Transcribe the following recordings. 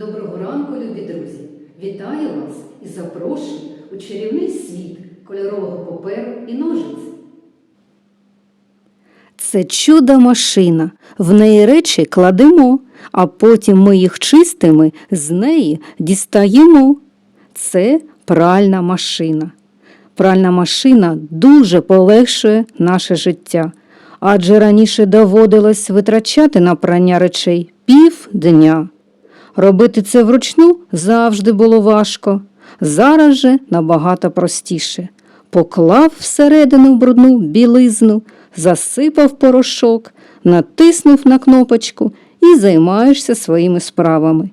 Доброго ранку, любі друзі! Вітаю вас і запрошую у чарівний світ кольорового паперу і ножиць. Це чудо машина. В неї речі кладемо, а потім ми їх чистими з неї дістаємо. Це пральна машина. Пральна машина дуже полегшує наше життя, адже раніше доводилось витрачати на прання речей півдня. Робити це вручну завжди було важко. Зараз же набагато простіше. Поклав всередину брудну білизну, засипав порошок, натиснув на кнопочку і займаєшся своїми справами.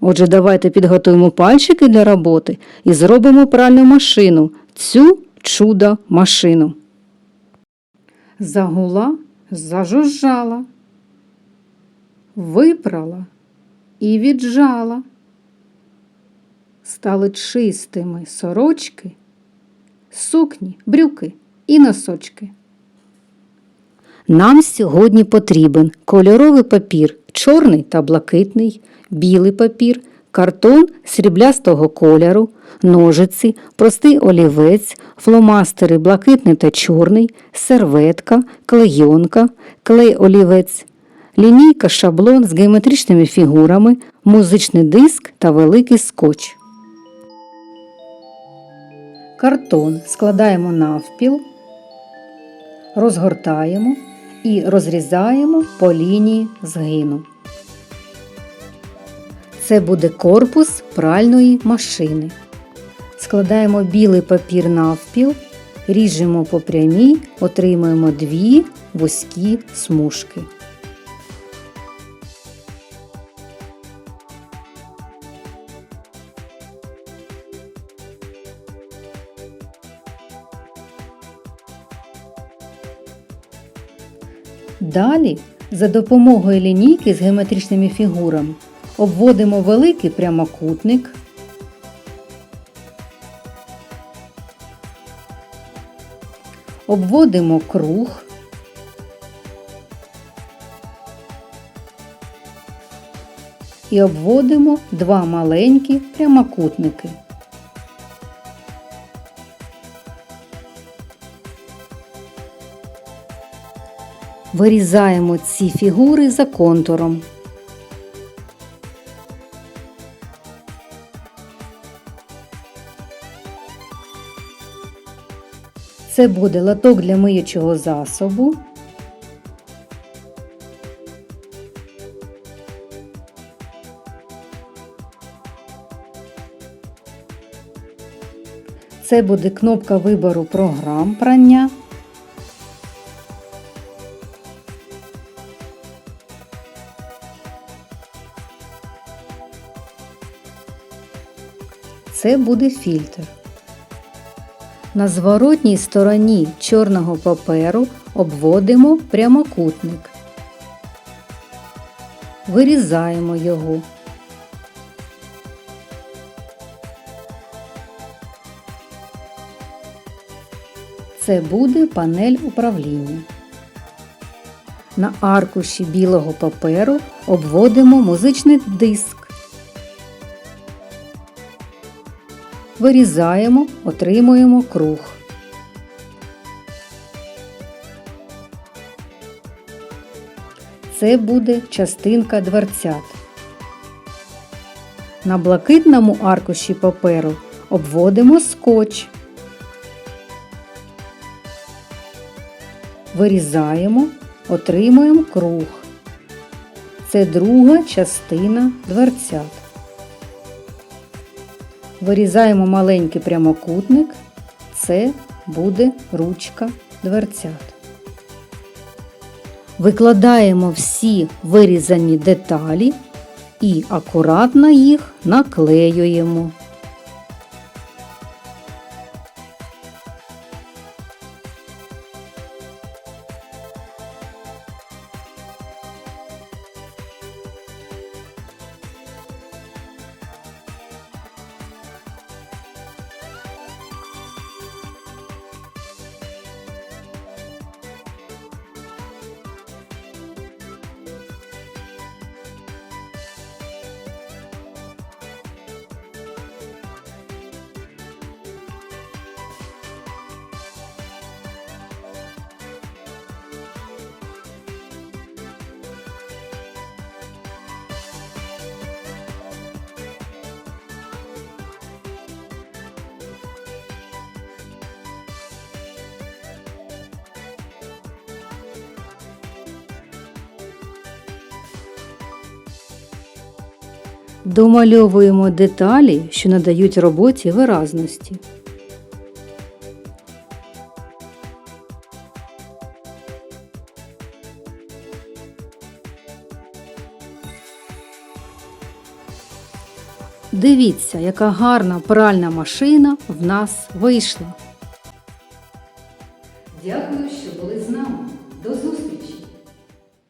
Отже, давайте підготуємо пальчики для роботи і зробимо пральну машину, цю чудо машину. Загула, зажужжала, випрала і віджала. Стали чистими сорочки, сукні, брюки і носочки. Нам сьогодні потрібен кольоровий папір, чорний та блакитний, білий папір, картон сріблястого кольору, ножиці, простий олівець, фломастери блакитний та чорний, серветка, клейонка, клей олівець, лінійка шаблон з геометричними фігурами, музичний диск та великий скотч. Картон складаємо навпіл, розгортаємо і розрізаємо по лінії згину. Це буде корпус пральної машини. Складаємо білий папір навпіл, ріжемо по прямій, отримуємо дві вузькі смужки. Далі, за допомогою лінійки з геометричними фігурами, обводимо великий прямокутник. Обводимо круг. І обводимо два маленькі прямокутники. Вирізаємо ці фігури за контуром. Це буде латок для миючого засобу. Це буде кнопка вибору програм прання. Це буде фільтр. На зворотній стороні чорного паперу обводимо прямокутник. Вирізаємо його. Це буде панель управління. На аркуші білого паперу обводимо музичний диск. Вирізаємо, отримуємо круг. Це буде частинка дверцят. На блакитному аркуші паперу обводимо скотч. Вирізаємо, отримуємо круг. Це друга частина дверцят. Вирізаємо маленький прямокутник, це буде ручка дверцят. Викладаємо всі вирізані деталі і акуратно їх наклеюємо. Домальовуємо деталі, що надають роботі виразності. Дивіться, яка гарна пральна машина в нас вийшла. Дякую